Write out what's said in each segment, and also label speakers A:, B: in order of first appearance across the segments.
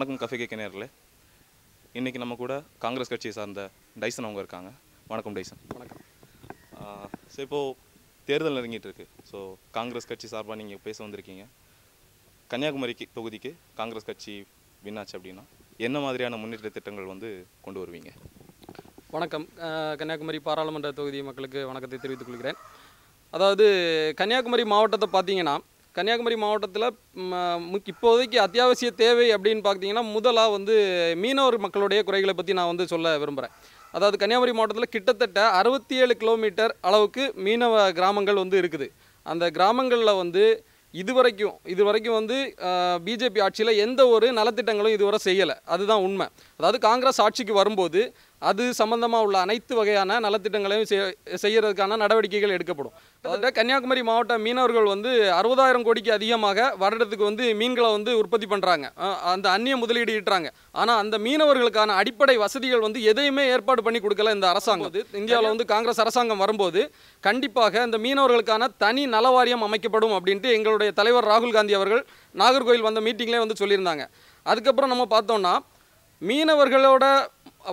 A: வணக்கம் கஃபே கேட்க நேர்களே இன்றைக்கி நம்ம கூட காங்கிரஸ் கட்சியை சார்ந்த டைசன் அவங்க இருக்காங்க. வணக்கம் டைசன்.
B: வணக்கம்.
A: ஸோ இப்போது தேர்தல் நெருங்கிட்டு இருக்கு. ஸோ காங்கிரஸ் கட்சி சார்பாக நீங்கள் பேச வந்திருக்கீங்க. கன்னியாகுமரிக்கு தொகுதிக்கு காங்கிரஸ் கட்சி வின்னாச்சு அப்படின்னா என்ன மாதிரியான முன்னேற்ற திட்டங்கள் வந்து கொண்டு வருவீங்க?
B: வணக்கம். கன்னியாகுமரி பாராளுமன்ற தொகுதி மக்களுக்கு வணக்கத்தை தெரிவித்துக் கொள்கிறேன். அதாவது கன்னியாகுமரி மாவட்டத்தை பார்த்தீங்கன்னா கன்னியாகுமரி மாவட்டத்தில் இப்போதைக்கு அத்தியாவசிய தேவை அப்படின்னு பார்த்தீங்கன்னா முதலாக வந்து மீனவர் மக்களுடைய குறைகளை பற்றி நான் வந்து சொல்ல விரும்புகிறேன் அதாவது கன்னியாகுமரி மாவட்டத்தில் கிட்டத்தட்ட அறுபத்தி ஏழு கிலோமீட்டர் அளவுக்கு மீனவ கிராமங்கள் வந்து இருக்குது. அந்த கிராமங்களில் வந்து இதுவரைக்கும் இதுவரைக்கும் வந்து பிஜேபி ஆட்சியில் எந்த ஒரு நலத்திட்டங்களும் இதுவரை செய்யலை. அதுதான் உண்மை. அதாவது காங்கிரஸ் ஆட்சிக்கு வரும்போது அது சம்பந்தமாக உள்ள அனைத்து வகையான நலத்திட்டங்களையும் செய்- செய்யறதுக்கான நடவடிக்கைகள் எடுக்கப்படும். அதாவது கன்னியாகுமரி மாவட்ட மீனவர்கள் வந்து அறுபதாயிரம் கோடிக்கு அதிகமாக வருடத்துக்கு வந்து மீன்களை வந்து உற்பத்தி பண்ணுறாங்க அந்த அந்நிய முதலீடு ஈட்டுறாங்க. ஆனால் அந்த மீனவர்களுக்கான அடிப்படை வசதிகள் வந்து எதையுமே ஏற்பாடு பண்ணி கொடுக்கல இந்த அரசாங்கம். இந்தியாவில் வந்து காங்கிரஸ் அரசாங்கம் வரும்போது கண்டிப்பாக இந்த மீனவர்களுக்கான தனி நலவாரியம் அமைக்கப்படும் அப்படின்ட்டு எங்களுடைய தலைவர் ராகுல் காந்தி அவர்கள் நாகர்கோயில் வந்த மீட்டிங்லேயே வந்து சொல்லியிருந்தாங்க. அதுக்கப்புறம் நம்ம பார்த்தோம்னா மீனவர்களோட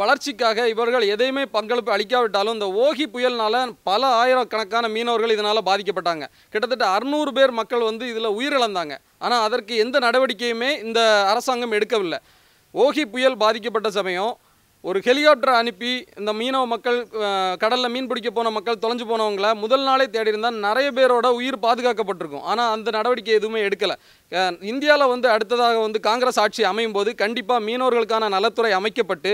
B: வளர்ச்சிக்காக இவர்கள் எதையுமே பங்களிப்பு அளிக்காவிட்டாலும் இந்த ஓகி புயல்னால பல ஆயிரக்கணக்கான மீனவர்கள் இதனால் பாதிக்கப்பட்டாங்க. கிட்டத்தட்ட அறுநூறு பேர் மக்கள் வந்து இதில் உயிரிழந்தாங்க. ஆனால் அதற்கு எந்த நடவடிக்கையுமே இந்த அரசாங்கம் எடுக்கவில்லை. ஓகி புயல் பாதிக்கப்பட்ட சமயம் ஒரு ஹெலிகாப்டர் அனுப்பி இந்த மீனவ மக்கள் கடலில் மீன் பிடிக்க போன மக்கள் தொலைஞ்சு போனவங்கள முதல் நாளே தேடி இருந்தால் நிறைய பேரோட உயிர் பாதுகாக்கப்பட்டிருக்கும். ஆனால் அந்த நடவடிக்கை எதுவுமே எடுக்கலை. இந்தியாவில் வந்து அடுத்ததாக வந்து காங்கிரஸ் ஆட்சி அமையும் போது கண்டிப்பாக மீனவர்களுக்கான நலத்துறை அமைக்கப்பட்டு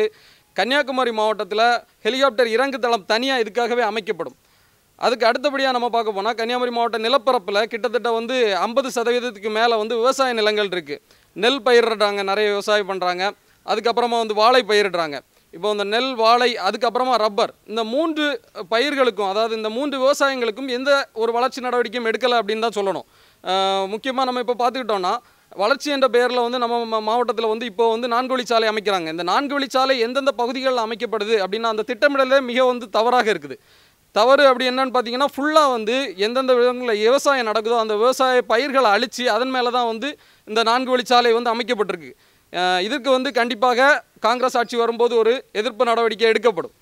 B: கன்னியாகுமரி மாவட்டத்தில் ஹெலிகாப்டர் இறங்கு தளம் தனியாக இதுக்காகவே அமைக்கப்படும். அதுக்கு அடுத்தபடியாக நம்ம பார்க்க போனால் கன்னியாகுமரி மாவட்ட நிலப்பரப்பில் கிட்டத்தட்ட வந்து ஐம்பது சதவீதத்துக்கு மேலே வந்து விவசாய நிலங்கள் இருக்குது நெல் பயிரிடுறாங்க நிறைய விவசாயம் பண்ணுறாங்க அதுக்கப்புறமா வந்து வாழை பயிரிடுறாங்க. இப்போ இந்த நெல் வாழை அதுக்கப்புறமா ரப்பர் இந்த மூன்று பயிர்களுக்கும் அதாவது இந்த மூன்று விவசாயங்களுக்கும் எந்த ஒரு வளர்ச்சி நடவடிக்கையும் எடுக்கலை அப்படின்னு தான் சொல்லணும். முக்கியமாக நம்ம இப்போ பார்த்துக்கிட்டோன்னா வளர்ச்சி என்ற பெயரில் வந்து நம்ம மாவட்டத்தில் வந்து இப்போ வந்து நான்கு வழிச்சாலை அமைக்கிறாங்க. இந்த நான்கு வழிச்சாலை எந்தெந்த பகுதிகளில் அமைக்கப்படுது அப்படின்னா அந்த திட்டமிடலே மிக வந்து தவறாக இருக்குது. தவறு அப்படி என்னன்னு பார்த்தீங்கன்னா ஃபுல்லாக வந்து எந்தெந்த விதங்களில் விவசாயம் நடக்குதோ அந்த விவசாய பயிர்களை அழித்து அதன் மேலே தான் வந்து இந்த நான்கு வழிச்சாலை வந்து அமைக்கப்பட்டிருக்கு. இதற்கு வந்து கண்டிப்பாக காங்கிரஸ் ஆட்சி வரும்போது ஒரு எதிர்ப்பு நடவடிக்கை எடுக்கப்படும்.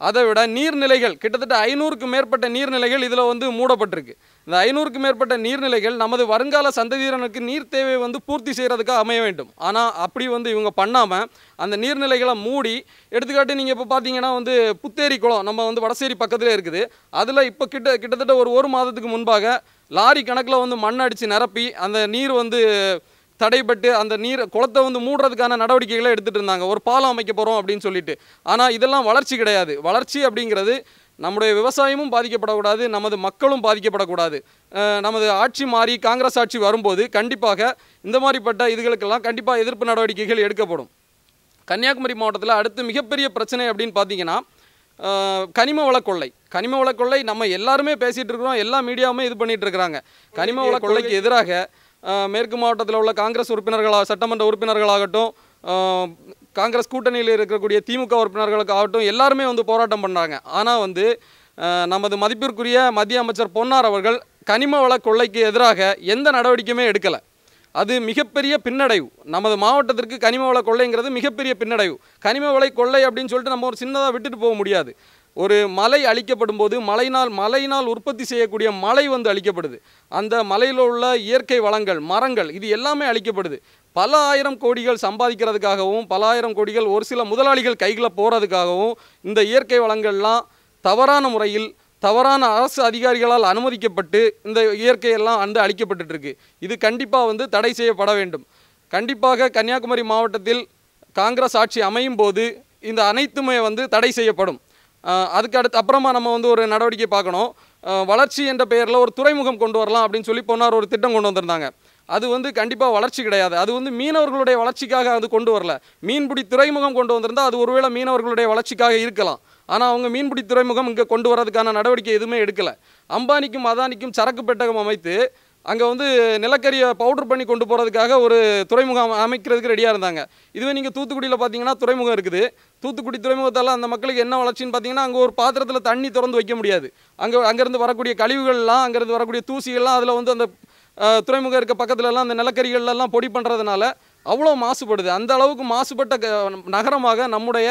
B: அதை விட நீர்நிலைகள் கிட்டத்தட்ட ஐநூறுக்கு மேற்பட்ட நீர்நிலைகள் இதில் வந்து மூடப்பட்டிருக்கு. இந்த ஐநூறுக்கு மேற்பட்ட நீர்நிலைகள் நமது வருங்கால சந்ததியினருக்கு நீர் தேவை வந்து பூர்த்தி செய்கிறதுக்காக அமைய வேண்டும். ஆனால் அப்படி வந்து இவங்க பண்ணாமல் அந்த நீர்நிலைகளை மூடி எடுத்துக்காட்டு நீங்கள் இப்போ பார்த்தீங்கன்னா வந்து புத்தேரி குளம் நம்ம வந்து வடசேரி பக்கத்தில் இருக்குது. அதில் இப்போ கிட்ட கிட்டத்தட்ட ஒரு ஒரு மாதத்துக்கு முன்பாக லாரி கணக்கில் வந்து மண் அடித்து நிரப்பி அந்த நீர் வந்து தடைப்பட்டு அந்த நீர் குளத்தை வந்து மூடுறதுக்கான நடவடிக்கைகளை எடுத்துகிட்டு இருந்தாங்க. ஒரு பாலம் அமைக்க போகிறோம் அப்படின்னு சொல்லிட்டு. ஆனால் இதெல்லாம் வளர்ச்சி கிடையாது. வளர்ச்சி அப்படிங்கிறது நம்முடைய விவசாயமும் பாதிக்கப்படக்கூடாது நமது மக்களும் பாதிக்கப்படக்கூடாது. நமது ஆட்சி மாறி காங்கிரஸ் ஆட்சி வரும்போது கண்டிப்பாக இந்த மாதிரிப்பட்ட இதுகளுக்கெல்லாம் கண்டிப்பாக எதிர்ப்பு நடவடிக்கைகள் எடுக்கப்படும். கன்னியாகுமரி மாவட்டத்தில் அடுத்து மிகப்பெரிய பிரச்சனை அப்படின்னு பார்த்தீங்கன்னா கனிம வள கொள்ளை. கனிம வள கொள்ளை நம்ம எல்லாருமே பேசிகிட்டு இருக்கிறோம் எல்லா மீடியாவுமே இது பண்ணிட்டு இருக்கிறாங்க. கனிம வள கொள்ளைக்கு எதிராக மேற்கு மாவட்டத்தில் உள்ள காங்கிரஸ் உறுப்பினர்களாக சட்டமன்ற உறுப்பினர்களாகட்டும் காங்கிரஸ் கூட்டணியில் இருக்கக்கூடிய திமுக உறுப்பினர்களுக்கு ஆகட்டும் எல்லாருமே வந்து போராட்டம் பண்ணாங்க. ஆனால் வந்து நமது மதிப்பிற்குரிய மத்திய அமைச்சர் பொன்னார் அவர்கள் கனிம வள கொள்ளைக்கு எதிராக எந்த நடவடிக்கையுமே எடுக்கலை. அது மிகப்பெரிய பின்னடைவு. நமது மாவட்டத்திற்கு கனிம வள கொள்ளைங்கிறது மிகப்பெரிய பின்னடைவு. கனிம வளை கொள்ளை அப்படின்னு சொல்லிட்டு நம்ம ஒரு சின்னதாக விட்டுட்டு போக முடியாது. ஒரு மலை அழிக்கப்படும் போது மலையினால் மலையினால் உற்பத்தி செய்யக்கூடிய மலை வந்து அழிக்கப்படுது. அந்த மலையில் உள்ள இயற்கை வளங்கள் மரங்கள் இது எல்லாமே அழிக்கப்படுது. பல ஆயிரம் கோடிகள் சம்பாதிக்கிறதுக்காகவும் பல ஆயிரம் கோடிகள் ஒரு சில முதலாளிகள் கைகளை போகிறதுக்காகவும் இந்த இயற்கை வளங்கள்லாம் தவறான முறையில் தவறான அரசு அதிகாரிகளால் அனுமதிக்கப்பட்டு இந்த இயற்கையெல்லாம் வந்து அழிக்கப்பட்டுருக்கு இது கண்டிப்பாக வந்து தடை செய்யப்பட வேண்டும். கண்டிப்பாக கன்னியாகுமரி மாவட்டத்தில் காங்கிரஸ் ஆட்சி அமையும் போது இந்த அனைத்துமே வந்து தடை செய்யப்படும். அதுக்கு அடுத்து அப்புறமா நம்ம வந்து ஒரு நடவடிக்கை பார்க்கணும். வளர்ச்சி என்ற பெயரில் ஒரு துறைமுகம் கொண்டு வரலாம் அப்படின்னு சொல்லி போனார் ஒரு திட்டம் கொண்டு வந்திருந்தாங்க. அது வந்து கண்டிப்பாக வளர்ச்சி கிடையாது. அது வந்து மீனவர்களுடைய வளர்ச்சிக்காக அது கொண்டு வரல. மீன்பிடி துறைமுகம் கொண்டு வந்திருந்தால் அது ஒருவேளை மீனவர்களுடைய வளர்ச்சிக்காக இருக்கலாம். ஆனால் அவங்க மீன்பிடி துறைமுகம் இங்கே கொண்டு வரதுக்கான நடவடிக்கை எதுவுமே எடுக்கலை. அம்பானிக்கும் அதானிக்கும் சரக்கு பெட்டகம் அமைத்து அங்கே வந்து நிலக்கரியை பவுடர் பண்ணி கொண்டு போகிறதுக்காக ஒரு துறைமுகம் அமைக்கிறதுக்கு ரெடியாக இருந்தாங்க. இதுவே நீங்கள் தூத்துக்குடியில் பார்த்தீங்கன்னா துறைமுகம் இருக்குது. தூத்துக்குடி துறைமுகத்தால் அந்த மக்களுக்கு என்ன வளர்ச்சின்னு பார்த்தீங்கன்னா அங்கே ஒரு பாத்திரத்தில் தண்ணி திறந்து வைக்க முடியாது. அங்கே அங்கேருந்து வரக்கூடிய கழிவுகள்லாம் அங்கேருந்து வரக்கூடிய தூசிகள்லாம் அதில் வந்து அந்த துறைமுகம் இருக்க பக்கத்துலலாம் அந்த நிலக்கரிகள்லாம் பொடி பண்ணுறதுனால அவ்வளோ மாசுபடுது. அந்த அளவுக்கு மாசுபட்ட நகரமாக நம்முடைய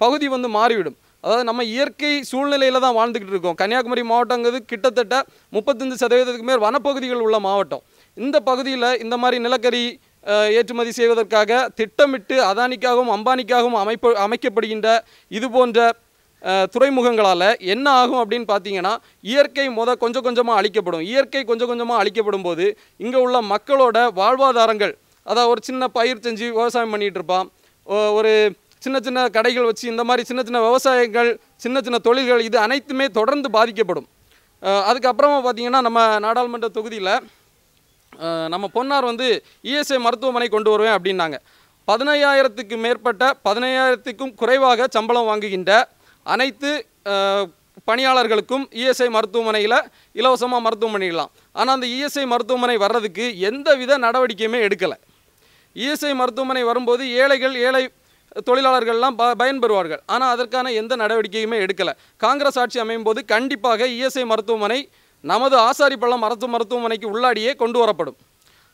B: பகுதி வந்து மாறிவிடும். அதாவது நம்ம இயற்கை சூழ்நிலையில் தான் வாழ்ந்துக்கிட்டு இருக்கோம். கன்னியாகுமரி மாவட்டங்கிறது கிட்டத்தட்ட முப்பத்தஞ்சு சதவீதத்துக்கு மேல் வனப்பகுதிகள் உள்ள மாவட்டம். இந்த பகுதியில் இந்த மாதிரி நிலக்கரி ஏற்றுமதி செய்வதற்காக திட்டமிட்டு அதானிக்காகவும் அம்பானிக்காகவும் அமைப்பு அமைக்கப்படுகின்ற இது போன்ற துறைமுகங்களால் என்ன ஆகும் அப்படின்னு பார்த்தீங்கன்னா இயற்கை முத கொஞ்சம் கொஞ்சமாக அழிக்கப்படும். இயற்கை கொஞ்சம் கொஞ்சமாக அழிக்கப்படும் போது இங்கே உள்ள மக்களோட வாழ்வாதாரங்கள் அதாவது ஒரு சின்ன பயிர் செஞ்சு விவசாயம் பண்ணிகிட்டு இருப்பான். ஒரு சின்ன சின்ன கடைகள் வச்சு இந்த மாதிரி சின்ன சின்ன விவசாயங்கள் சின்ன சின்ன தொழில்கள் இது அனைத்துமே தொடர்ந்து பாதிக்கப்படும். அதுக்கப்புறமா பார்த்தீங்கன்னா நம்ம நாடாளுமன்ற தொகுதியில் நம்ம பொன்னார் வந்து இஎஸ்ஐ மருத்துவமனை கொண்டு வருவேன் அப்படின்னாங்க. பதினையாயிரத்துக்கு மேற்பட்ட பதினையாயிரத்துக்கும் குறைவாக சம்பளம் வாங்குகின்ற அனைத்து பணியாளர்களுக்கும் இஎஸ்ஐ மருத்துவமனையில் இலவசமாக மருத்துவம் ஆனால் அந்த இஎஸ்ஐ மருத்துவமனை வர்றதுக்கு எந்தவித நடவடிக்கையுமே எடுக்கலை. இஎஸ்ஐ மருத்துவமனை வரும்போது ஏழைகள் ஏழை தொழிலாளர்கள்லாம் ப பயன்பெறுவார்கள். ஆனால் அதற்கான எந்த நடவடிக்கையுமே எடுக்கலை. காங்கிரஸ் ஆட்சி அமையும் போது கண்டிப்பாக இஎஸ்ஐ மருத்துவமனை நமது ஆசாரிப்பள்ளம் அரசு மருத்துவமனைக்கு உள்ளாடியே கொண்டு வரப்படும்.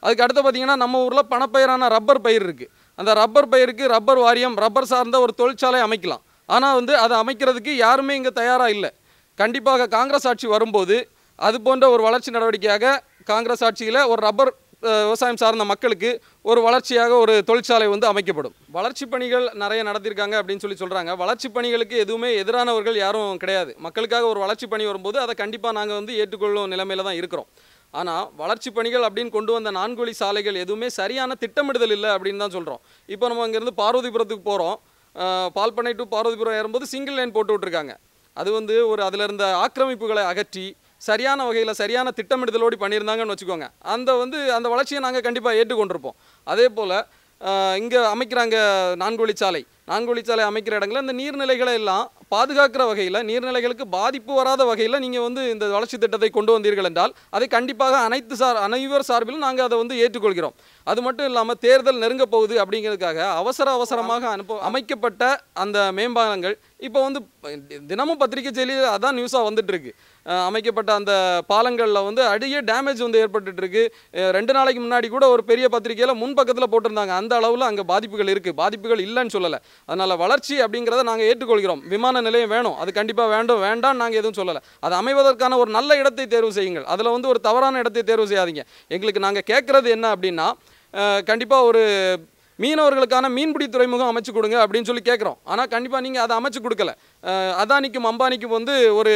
B: அதுக்கு அடுத்து பார்த்தீங்கன்னா நம்ம ஊரில் பணப்பயிரான ரப்பர் பயிர் இருக்குது அந்த ரப்பர் பயிருக்கு ரப்பர் வாரியம் ரப்பர் சார்ந்த ஒரு தொழிற்சாலை அமைக்கலாம். ஆனால் வந்து அதை அமைக்கிறதுக்கு யாருமே இங்கே தயாராக இல்லை. கண்டிப்பாக காங்கிரஸ் ஆட்சி வரும்போது அது போன்ற ஒரு வளர்ச்சி நடவடிக்கையாக காங்கிரஸ் ஆட்சியில் ஒரு ரப்பர் விவசாயம் சார்ந்த மக்களுக்கு ஒரு வளர்ச்சியாக ஒரு தொழிற்சாலை வந்து அமைக்கப்படும். வளர்ச்சி பணிகள் நிறைய நடத்தியிருக்காங்க அப்படின்னு சொல்லி சொல்கிறாங்க வளர்ச்சி பணிகளுக்கு எதுவுமே எதிரானவர்கள் யாரும் கிடையாது. மக்களுக்காக ஒரு வளர்ச்சி பணி வரும்போது அதை கண்டிப்பாக நாங்கள் வந்து ஏற்றுக்கொள்ளும் நிலைமையில் தான் இருக்கிறோம். ஆனால் வளர்ச்சி பணிகள் அப்படின்னு கொண்டு வந்த நான்குவழி சாலைகள் எதுவுமே சரியான திட்டமிடுதல் இல்லை அப்படின்னு தான் சொல்கிறோம் இப்போ நம்ம இங்கேருந்து பார்வதிபுரத்துக்கு போகிறோம் பால்பண்ணை டு பார்வதிபுரம் ஏறும்போது சிங்கிள் லைன் போட்டு விட்ருக்காங்க அது வந்து ஒரு அதில் இருந்த ஆக்கிரமிப்புகளை அகற்றி சரியான வகையில் சரியான திட்டமிடுதலோடு பண்ணியிருந்தாங்கன்னு வச்சுக்கோங்க. அந்த வந்து அந்த வளர்ச்சியை நாங்கள் கண்டிப்பாக ஏற்றுக்கொண்டிருப்போம். அதே போல் இங்கே அமைக்கிறாங்க நான்குவழிச்சாலை. நான்கொழிச்சாலை அமைக்கிற இடங்களில் இந்த நீர்நிலைகளை எல்லாம் பாதுகாக்கிற வகையில் நீர்நிலைகளுக்கு பாதிப்பு வராத வகையில் நீங்கள் வந்து இந்த வளர்ச்சி திட்டத்தை கொண்டு வந்தீர்கள் என்றால் அதை கண்டிப்பாக அனைத்து சார் அனைவர் சார்பிலும் நாங்கள் அதை வந்து ஏற்றுக்கொள்கிறோம். அது மட்டும் இல்லாமல் தேர்தல் நெருங்கப் போகுது அப்படிங்கிறதுக்காக அவசர அவசரமாக அனுப்ப அமைக்கப்பட்ட அந்த மேம்பாலங்கள் இப்போ வந்து தினமும் பத்திரிகை செய்தியில் அதான் நியூஸாக வந்துட்டுருக்கு. அமைக்கப்பட்ட அந்த பாலங்களில் வந்து அடியே டேமேஜ் வந்து ஏற்பட்டுருக்கு ரெண்டு நாளைக்கு முன்னாடி கூட ஒரு பெரிய பத்திரிகையில் முன் பக்கத்தில் போட்டிருந்தாங்க. அந்த அளவில் அங்கே பாதிப்புகள் இருக்குது பாதிப்புகள் இல்லைன்னு சொல்லலை. அதனால் வளர்ச்சி அப்படிங்கிறத நாங்கள் ஏற்றுக்கொள்கிறோம். விமான நிலையம் வேணும். அது கண்டிப்பாக வேண்டும். வேண்டாம் நாங்கள் எதுவும் சொல்லலை. அது அமைவதற்கான ஒரு நல்ல இடத்தை தேர்வு செய்யுங்கள். அதில் வந்து ஒரு தவறான இடத்தை தேர்வு செய்யாதீங்க. எங்களுக்கு நாங்கள் கேட்குறது என்ன அப்படின்னா கண்டிப்பாக ஒரு மீனவர்களுக்கான மீன்பிடி துறைமுகம் அமைச்சு கொடுங்க அப்படின்னு சொல்லி கேட்குறோம் ஆனால் கண்டிப்பாக நீங்கள் அதை அமைச்சு கொடுக்கல. அதானிக்கும் அம்பானிக்கும் வந்து ஒரு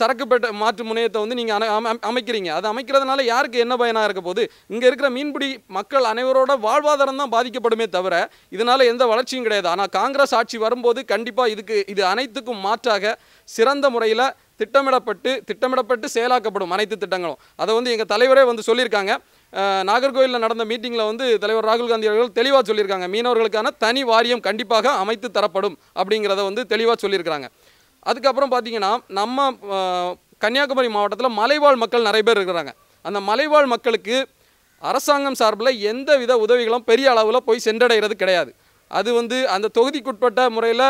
B: சரக்குப்பேட்டை சரக்கு பெட்ட மாற்று முனையத்தை வந்து நீங்கள் அமைக்கிறீங்க. அதை அமைக்கிறதுனால யாருக்கு என்ன பயனாக இருக்க போகுது? இங்கே இருக்கிற மீன்பிடி மக்கள் அனைவரோட வாழ்வாதாரம் தான் பாதிக்கப்படுமே தவிர இதனால் எந்த வளர்ச்சியும் கிடையாது. ஆனால் காங்கிரஸ் ஆட்சி வரும்போது கண்டிப்பாக இதுக்கு இது அனைத்துக்கும் மாற்றாக சிறந்த முறையில் திட்டமிடப்பட்டு திட்டமிடப்பட்டு செயலாக்கப்படும் அனைத்து திட்டங்களும். அதை வந்து எங்கள் தலைவரே வந்து சொல்லியிருக்காங்க. நாகர்கோவிலில் நாகர்கோயிலில் நடந்த மீட்டிங்கில் வந்து தலைவர் ராகுல் காந்தி அவர்கள் தெளிவாக சொல்லியிருக்காங்க. மீனவர்களுக்கான தனி வாரியம் கண்டிப்பாக அமைத்து தரப்படும் அப்படிங்கிறத வந்து தெளிவாக சொல்லியிருக்கிறாங்க. அதுக்கப்புறம் பார்த்தீங்கன்னா நம்ம கன்னியாகுமரி மாவட்டத்தில் மலைவாழ் மக்கள் நிறைய பேர் இருக்கிறாங்க. அந்த மலைவாழ் மக்களுக்கு அரசாங்கம் சார்பில் எந்த வித உதவிகளும் பெரிய அளவில் போய் சென்றடைகிறது கிடையாது. அது வந்து அந்த தொகுதிக்குட்பட்ட முறையில்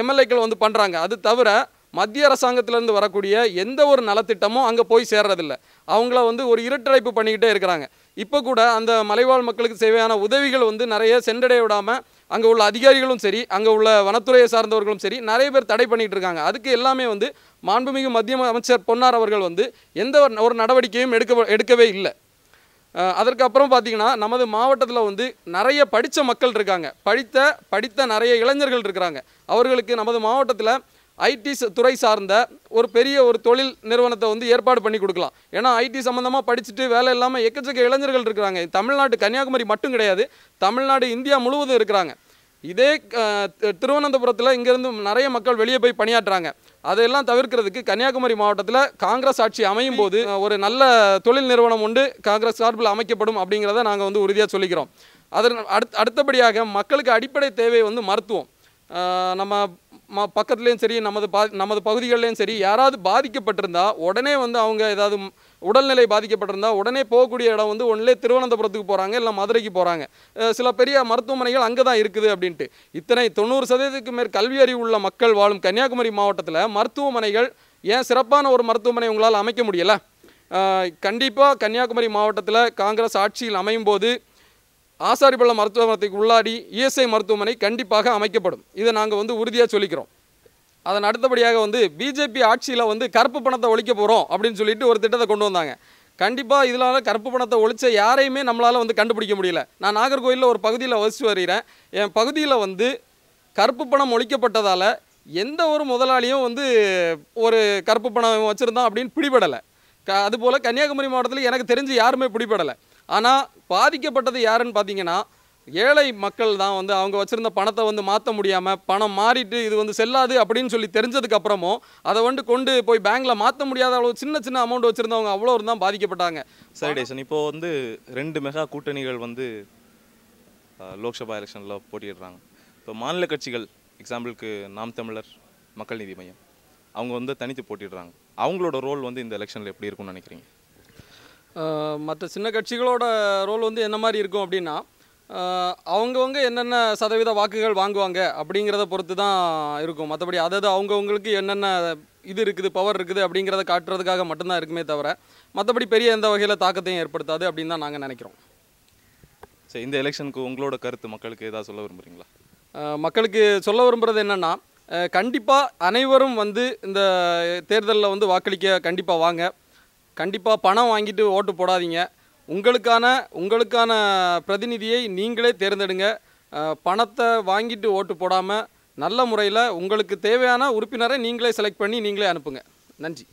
B: எம்எல்ஏக்கள் வந்து பண்ணுறாங்க அது தவிர மத்திய அரசாங்கத்திலேருந்து வரக்கூடிய எந்த ஒரு நலத்திட்டமும் அங்கே போய் சேர்றதில்ல. அவங்கள வந்து ஒரு இருட்டடைப்பு பண்ணிக்கிட்டே இருக்கிறாங்க. இப்போ கூட அந்த மலைவாழ் மக்களுக்கு தேவையான உதவிகள் வந்து நிறைய சென்றடைய விடாமல் அங்கே உள்ள அதிகாரிகளும் சரி அங்கே உள்ள வனத்துறையை சார்ந்தவர்களும் சரி நிறைய பேர் தடை பண்ணிகிட்டு இருக்காங்க. அதுக்கு எல்லாமே வந்து மாண்புமிகு மத்திய அமைச்சர் பொன்னார் அவர்கள் வந்து எந்த ஒரு- நடவடிக்கையும் எடுக்க எடுக்கவே இல்லை. அதற்கப்புறம் பார்த்திங்கன்னா பார்த்தீங்கன்னா நமது மாவட்டத்தில் வந்து நிறைய படித்த மக்கள் இருக்காங்க. படித்த படித்த நிறைய இளைஞர்கள் இருக்கிறாங்க அவர்களுக்கு நமது மாவட்டத்தில் ஐடி துறை சார்ந்த ஒரு பெரிய ஒரு தொழில் நிறுவனத்தை வந்து ஏற்பாடு பண்ணி கொடுக்கலாம். ஏன்னா ஐடி சம்மந்தமாக படிச்சுட்டு வேலை இல்லாமல் எக்கச்சக்க இளைஞர்கள் இருக்கிறாங்க. தமிழ்நாடு கன்னியாகுமரி மட்டும் கிடையாது. தமிழ்நாடு இந்தியா முழுவதும் இருக்கிறாங்க. இதே தி- திருவனந்தபுரத்தில் இங்கேருந்து நிறைய மக்கள் வெளியே போய் பணியாற்றுறாங்க. அதையெல்லாம் தவிர்க்கிறதுக்கு கன்னியாகுமரி மாவட்டத்தில் காங்கிரஸ் ஆட்சி அமையும் போது ஒரு நல்ல தொழில் நிறுவனம் உண்டு. காங்கிரஸ் சார்பில் அமைக்கப்படும் அப்படிங்கிறத நாங்கள் வந்து உறுதியாக சொல்லிக்கிறோம். அதன் அடுத் அடுத்தபடியாக மக்களுக்கு அடிப்படை தேவை வந்து மருத்துவம். நம்ம ம பக்கத்துலேயும் சரி நமது பா நமது பகுதிகள்லேயும் சரி யாராவது பாதிக்கப்பட்டிருந்தா உடனே வந்து அவங்க ஏதாவது உடல்நிலை பாதிக்கப்பட்டிருந்தா உடனே போகக்கூடிய இடம் வந்து ஒன்லே திருவனந்தபுரத்துக்கு போகிறாங்க இல்லை மதுரைக்கு போகிறாங்க சில பெரிய மருத்துவமனைகள் அங்கே தான் இருக்குது அப்படின்ட்டு. இத்தனை தொண்ணூறு சதவீதத்துக்கு மேல் கல்வி அறிவு உள்ள மக்கள் வாழும் கன்னியாகுமரி மாவட்டத்தில் மருத்துவமனைகள் ஏன் சிறப்பான ஒரு மருத்துவமனை உங்களால் அமைக்க முடியல? கண்டிப்பாக கன்னியாகுமரி மாவட்டத்தில் காங்கிரஸ் ஆட்சியில் அமையும் போது ஆசாரிப்பள்ளம் மருத்துவமனைக்கு உள்ளாடி இஎஸ்ஐ மருத்துவமனை கண்டிப்பாக அமைக்கப்படும். இதை நாங்கள் வந்து உறுதியாக சொல்லிக்கிறோம். அதன் அடுத்தபடியாக வந்து பிஜேபி ஆட்சியில் வந்து கருப்பு பணத்தை ஒழிக்க போகிறோம் அப்படின்னு சொல்லிட்டு ஒரு திட்டத்தை கொண்டு வந்தாங்க. கண்டிப்பாக இதனால் கருப்பு பணத்தை ஒழிச்ச யாரையுமே நம்மளால் வந்து கண்டுபிடிக்க முடியல. நான் நாகர்கோயிலில் ஒரு பகுதியில் வசித்து வருகிறேன். என் பகுதியில் வந்து கருப்பு பணம் ஒழிக்கப்பட்டதால் எந்த ஒரு முதலாளியும் வந்து ஒரு கருப்பு பணம் வச்சுருந்தான் அப்படின்னு பிடிபடலை. க அதுபோல் கன்னியாகுமரி மாவட்டத்தில் எனக்கு தெரிஞ்சு யாருமே பிடிபடலை. ஆனால் பாதிக்கப்பட்டது யாருன்னு பார்த்தீங்கன்னா ஏழை மக்கள் தான் வந்து அவங்க வச்சுருந்த பணத்தை வந்து மாற்ற முடியாமல் பணம் மாறிட்டு இது வந்து செல்லாது அப்படின்னு சொல்லி தெரிஞ்சதுக்கப்புறமும் அதை வந்து கொண்டு போய் பேங்க்கில் மாற்ற முடியாத அளவு சின்ன சின்ன அமௌண்ட் வச்சுருந்தவங்க அவ்வளோ தான் பாதிக்கப்பட்டாங்க.
A: சரி டேசன். இப்போ வந்து ரெண்டு மெகா கூட்டணிகள் வந்து லோக்சபா எலெக்ஷனில் போட்டிடுறாங்க இப்போ மாநில கட்சிகள் எக்ஸாம்பிளுக்கு நாம் தமிழர் மக்கள் நீதி மையம். அவங்க வந்து தனித்து போட்டிடுறாங்க அவங்களோட ரோல் வந்து இந்த எலெக்ஷனில் எப்படி இருக்கும்னு நினைக்கிறீங்க?
B: மற்ற சின்ன கட்சிகளோட ரோல் வந்து என்ன மாதிரி இருக்கும் அப்படின்னா அவங்கவங்க என்னென்ன சதவீத வாக்குகள் வாங்குவாங்க அப்படிங்கிறத பொறுத்து தான் இருக்கும். மற்றபடி அதாவது அவங்கவுங்களுக்கு என்னென்ன இது இருக்குது பவர் இருக்குது அப்படிங்கிறத காட்டுறதுக்காக மட்டும்தான் இருக்குமே தவிர மற்றபடி பெரிய எந்த வகையில் தாக்கத்தையும் ஏற்படுத்தாது அப்படின்னு தான் நாங்கள் நினைக்கிறோம்.
A: சரி இந்த எலெக்ஷனுக்கு உங்களோட கருத்து மக்களுக்கு ஏதாவது சொல்ல விரும்புறீங்களா?
B: ஆஹ் மக்களுக்கு சொல்ல விரும்புகிறது என்னென்னா கண்டிப்பாக அனைவரும் வந்து இந்த தேர்தலில் வந்து வாக்களிக்க கண்டிப்பாக வாங்க. கண்டிப்பாக பணம் வாங்கிட்டு ஓட்டு போடாதீங்க. உங்களுக்கான உங்களுக்கான பிரதிநிதியை நீங்களே தேர்ந்தெடுங்க. பணத்தை வாங்கிட்டு ஓட்டு போடாமல் நல்ல முறையில் உங்களுக்கு தேவையான உறுப்பினரை நீங்களே செலக்ட் பண்ணி நீங்களே அனுப்புங்க. நன்றி.